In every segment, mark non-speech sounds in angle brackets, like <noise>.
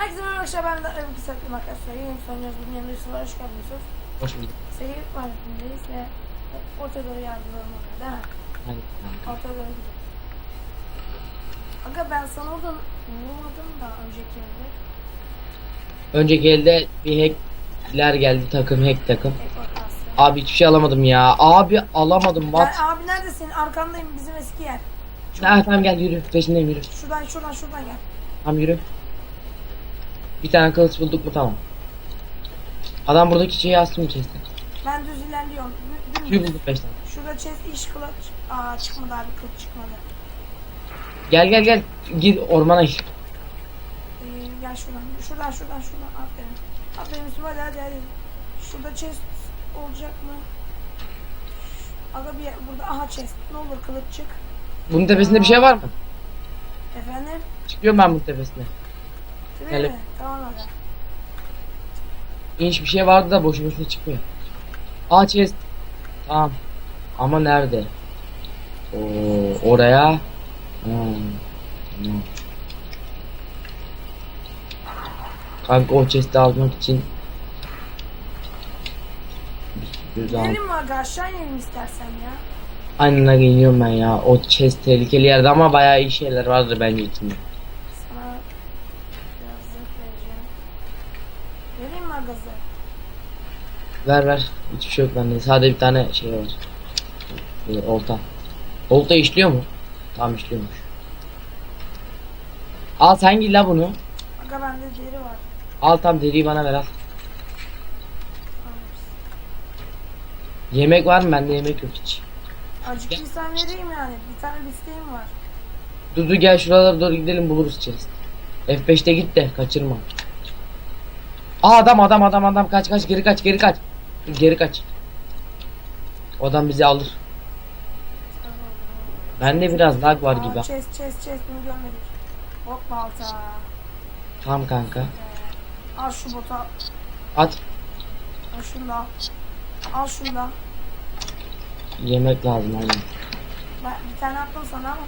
Herkese merhaba arkadaşlar ben de Öbür Saklı arkadaşlar. Yeni soruyoruz. Bunun yanında Yusuf var. Hoş geldin Yusuf. Hoş bulduk. Seyir mahallesindeyiz ve orta doğru yardımlarım var değil mi? Hadi kanka. Orta doğru gidiyor. Aga ben sana oradan vurmadım da önceki yerde. Önceki elde bir hackler geldi takım hack takım. Abi hiçbir şey alamadım ya. Abi alamadım Gel, what? abi neredesin? Arkandayım bizim eski yer. Ha, tamam gel yürü peşindeyim yürü. Şuradan şuradan şuradan gel. Tamam yürü. Bir tane kılıç bulduk mu tamam. Adam buradaki şeyi astım kesti. Ben düz ilerliyorum. Dümdüz. bulduk 5 tane. Şurada chest iş kılıç. Aa çıkmadı abi kılıç çıkmadı. Gel gel gel. Git ormana git. Ee, gel şuradan. Şuradan şuradan şuradan. Aferin. Aferin Yusuf hadi hadi. Şurada chest olacak mı? Aga bir yer, burada aha chest. Ne olur kılıç çık. Bunun tepesinde bir şey var mı? Efendim? Çıkıyorum ben bunun tepesine. Değil Hele. mi? Tamam. İnş bir şey vardı da boşu boşuna çıkmıyor. Aa chest. Tamam. Ama nerede? Oo, oraya. Hmm. Hmm. Kanka o chest'i almak için Göz al. Gidelim mi aga aşağı inelim istersen ya. Aynen öyle iniyorum ben ya. O chest tehlikeli yerde ama bayağı iyi şeyler vardır bence içinde. Ver ver. Hiçbir şey yok bende. Sadece bir tane şey var. Ee, olta. Olta işliyor mu? Tamam işliyormuş. Al sen git la bunu. Aga bende deri var. Al tam deriyi bana ver al. Yemek var mı? Bende yemek yok hiç. Acıktıysan vereyim yani. Bir tane bisteğim var. Dur dur gel şuralara doğru gidelim buluruz chest. F5'te git de kaçırma. Aa adam adam adam adam kaç kaç geri kaç geri kaç. Geri kaç. O adam bizi alır. Bende biraz lag var gibi. Chest chest chest bunu görmedik. Hop balta. Tamam kanka. Ee, al şu bota. At. Al şunu da al. Şunu da. Yemek lazım aynen. Ben bir tane attım sana ama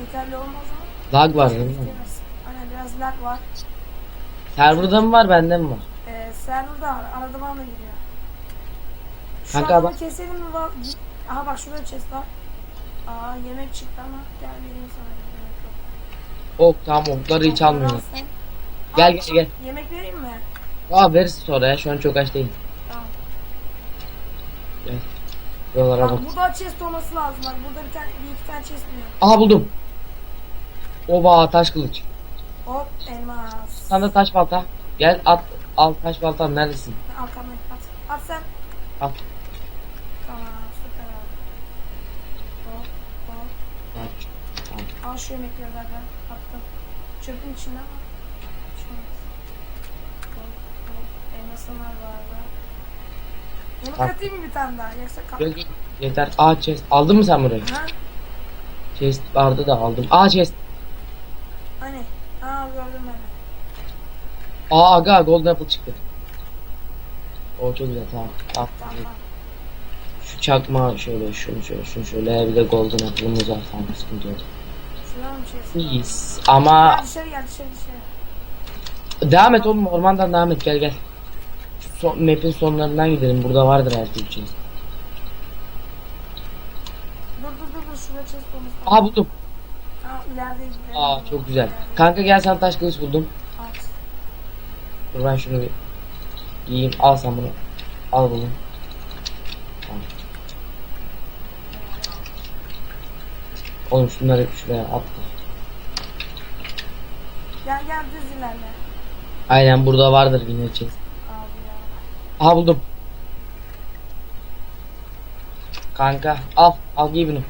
yeterli olmaz mı? Lag var değil mi? Hani biraz lag var. Serverda mı var bende mi var? Ee, serverda arada bana da giriyor. Kanka adamı bak- keselim mi? Bak. Aha bak şurada chest var. Aa yemek çıktı ama gel vereyim sana. Yemek yok. Ok tamam okları hiç Al almıyorum. sen. Gel gel gel. Yemek vereyim mi? Aa veririz sonra ya şu an çok aç değilim. Tamam. Gel. Buralara bak. Bak burada chest olması lazım. Bak burada bir tane bir iki tane chest mi yok? Aha buldum. Oba taş kılıç. Hop elmas. Sana taş balta. Gel at al taş baltan neredesin? Arkamdan at. At sen. Al. Tamam süper abi. Hop hop. Aç. Al şu yemekleri zaten. Attım. Çöpün içinde ama. Hop hop. Elmaslar var da. Yemek At. atayım mı bir tane daha? Yoksa kap. Yeter. Aa chest. Aldın mı sen burayı? Ha? Chest vardı da aldım. Aa chest. Hani? Aa gördüm ben. de. Aa aga golden apple çıktı. O çok güzel tamam. Tamam tamam. Çakma şöyle şunu şöyle şunu şöyle bir de golden apple'ımız var tamam sıkıntı yok. Bir şey. İyiyiz ama Gel dışarı gel dışarı dışarı. devam et oğlum ormandan devam et gel gel. Son, map'in sonlarından gidelim burada vardır her türlü şey. Dur dur dur dur şurada chest. Aha buldum. Aa ilerideyiz. Aa çok güzel. Kanka gel sen taş kılıç buldum. At. Dur ben şunu bir giyeyim. Al sen bunu. Al bunu. Tamam. Oğlum şunları şuraya at. Gel gel düz ilerle. Aynen burada vardır chest. Abi ya. Aha buldum. Kanka al al giy bunu.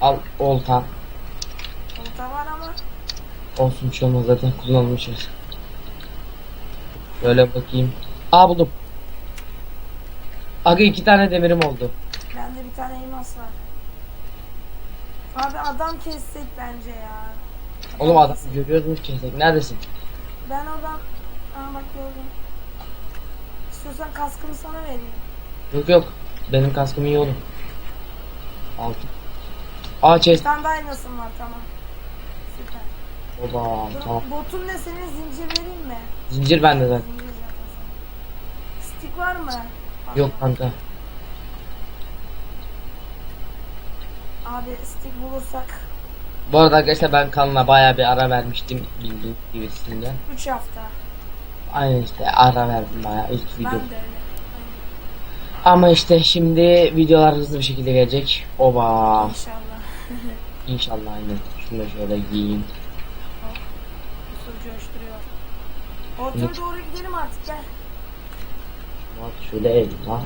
Al olta. Orta var ama. Olsun bir şey olmaz zaten kullanılmışız. Böyle bakayım. Aa buldum. Aga iki tane demirim oldu. Bende bir tane elmas var. Abi adam kessek bence ya. Oğlum adam kessek. görüyoruz mu kesek? Neredesin? Ben oradan... Aa bak gördüm. İstiyorsan kaskımı sana vereyim. Yok yok. Benim kaskım iyi oğlum. Altı. Aa chest. tane daha elmasım var tamam. Süper. Oba tamam. Botun ne senin zincir vereyim mi? Zincir bende zaten. Zincir. Stick var mı? Yok kanka. Abi stick bulursak Bu arada arkadaşlar ben kanala bayağı bir ara vermiştim bildiğim gibisinden. 3 hafta. Aynen işte ara verdim bayağı ilk video. Ben de öyle. Ama işte şimdi videolar hızlı bir şekilde gelecek. Oba. İnşallah. <laughs> İnşallah aynen. Şunu da şöyle giyeyim. Yusuf coşturuyor. Ortaya doğru gidelim artık gel. Bak şöyle elma.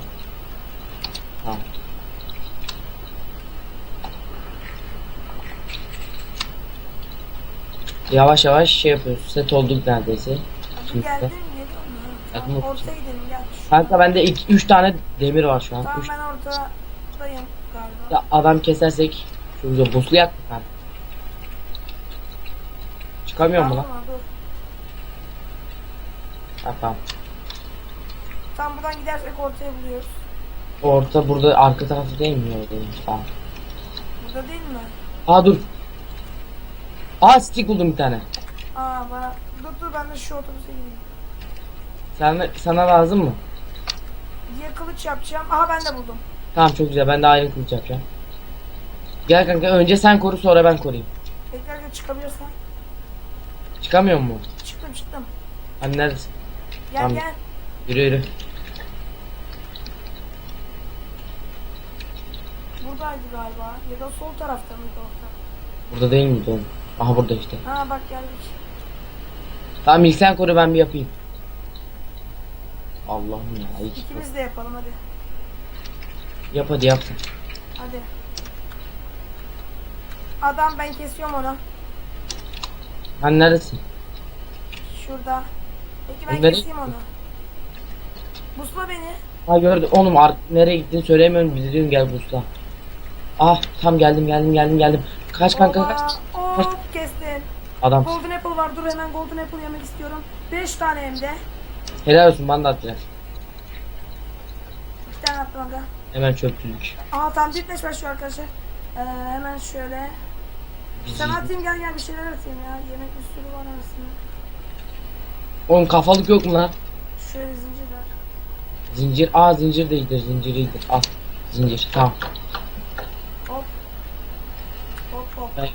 Tamam. Yavaş yavaş şey yapıyoruz. Set olduk neredeyse. Şimdi mi? Mu? Hadi Tamam, ortaya gidelim gel. Şu- Kanka bende 3 tane demir var şu an. Tamam Üç- ben ortadayım galiba. Ya adam kesersek çok güzel buslu yak mı kanka? Çıkamıyor mu lan? Ha, tamam. Tam buradan gidersek ortaya buluyoruz. Orta burada arka tarafı değil mi? Yok değil. Tamam. Burada değil mi? Aa dur. Aa stick buldum bir tane. Aa bana... Dur dur ben de şu otobüse gideyim. Sana, sana lazım mı? Diye kılıç yapacağım. Aha ben de buldum. Tamam çok güzel. Ben de aynı kılıç yapacağım. Gel kanka önce sen koru sonra ben koruyayım. Beklerken çıkabilirsen. Çıkamıyor mu? Çıktım çıktım. Hani neredesin? Gel Tamam. gel. Yürü yürü. Buradaydı galiba. Ya da sol tarafta mıydı orta? Burada değil miydi oğlum? Aha burada işte. Ha bak geldik. Tamam ilk sen koru ben bir yapayım. Allah'ım ya. Hiç İkimiz de yapalım hadi. Yap hadi yap. sen. Hadi. Adam ben kesiyorum onu. Hani neredesin? Şurada. Peki ben Nereye keseyim onu. Busla beni. Ha gördüm. Oğlum artık nereye gittiğini söyleyemiyorum. Bize diyorum gel busla. Ah tam geldim geldim geldim geldim. Kaç kanka kaç. Kestin. Adam. Golden apple var. Dur hemen golden apple yemek istiyorum. 5 tane hem de. Helal olsun bana da attılar. Bir tane attım aga. Hemen çöpçülük. Aa tam bitmiş başlıyor arkadaşlar. Ee, hemen şöyle. Sana atayım gel gel bir şeyler atayım ya. Yemek bir sürü var arasında. Oğlum kafalık yok mu lan? Şöyle zincir var. Zincir. Aa zincir de iyidir zincir iyidir. Al. Zincir. Tamam. Hop. Hop hop. Ben.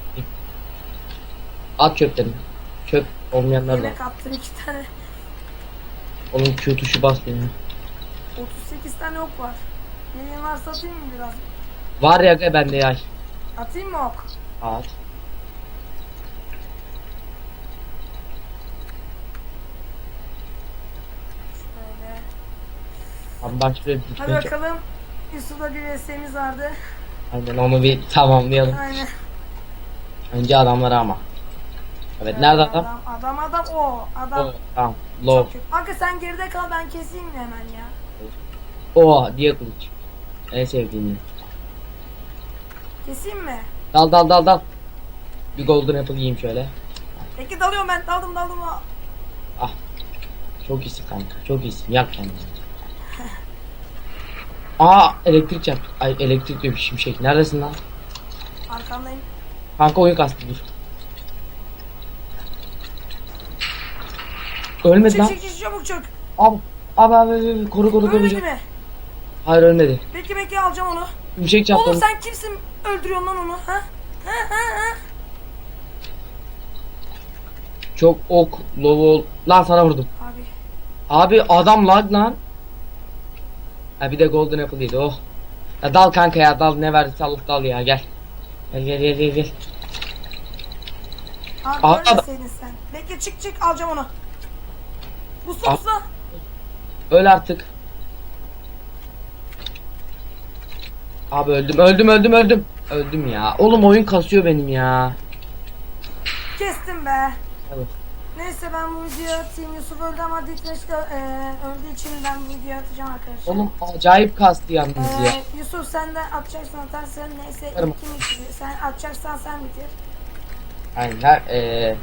At çöplerini. Çöp olmayanlar da. Yemek attım iki tane. Onun Q tuşu bas benim. 38 tane ok var. Yayın varsa atayım mı biraz? Var ya ga bende yay. Atayım mı ok? At. Şöyle. Abi başlıyor. Hadi bakalım. Yusuf'la bir VS'miz vardı. Aynen onu bir tamamlayalım. Aynen. Önce adamları ama. Evet nerede adam? Adam adam o. Adam. O, tamam. Low. Çok kötü. Kanka sen geride kal ben keseyim hemen ya? O diye kılıç. En sevdiğim. Keseyim mi? Dal dal dal dal. Bir golden apple yiyeyim şöyle. Peki dalıyorum ben daldım daldım. Ah. Çok iyisin kanka. Çok iyisin. Yap kendini. <laughs> Aa elektrik çarptı. Ay elektrik diyor bir şimşek. Neredesin lan? Arkandayım. Kanka oyun kastı dur. Ölmedi Çık lan. çık çık çabuk çık. Abi abi abi, abi, koru koru koru. Ölmedi mi? Hayır ölmedi. Peki peki alacağım onu. Şimşek çarptı. Oğlum onu. sen kimsin öldürüyorsun lan onu? Ha? Ha ha ha? Çok ok, low Lan sana vurdum. Abi. Abi adam lag lan. Ha bir de golden apple yedi oh. Ya dal kanka ya dal ne verdiyse alıp dal ya gel. Gel gel gel gel. gel. Abi Aa, ölmeseydin sen. Bekle çık çık alacağım onu. Busla Aa. busla. Öl artık. Abi öldüm öldüm öldüm öldüm. Öldüm ya. Oğlum oyun kasıyor benim ya. Kestim be. Evet. Neyse ben bu videoyu atayım. Yusuf öldü ama Ditmeş'te e, öldüğü için ben bu videoyu atacağım arkadaşlar. Oğlum acayip kastı yalnız ya. Ee, Yusuf sen de atacaksan atarsın. Neyse Atarım. kim bitir? Sen atacaksan sen bitir. Aynen. Eee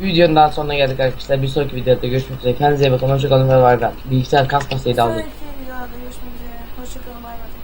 videonun daha sonuna geldik arkadaşlar. Bir sonraki videoda görüşmek üzere. Kendinize iyi bakın. Hoşçakalın ve bay bay. Bilgisayar kasmasaydı aldık. Sonraki videoda görüşmek üzere. Hoşçakalın bay bay.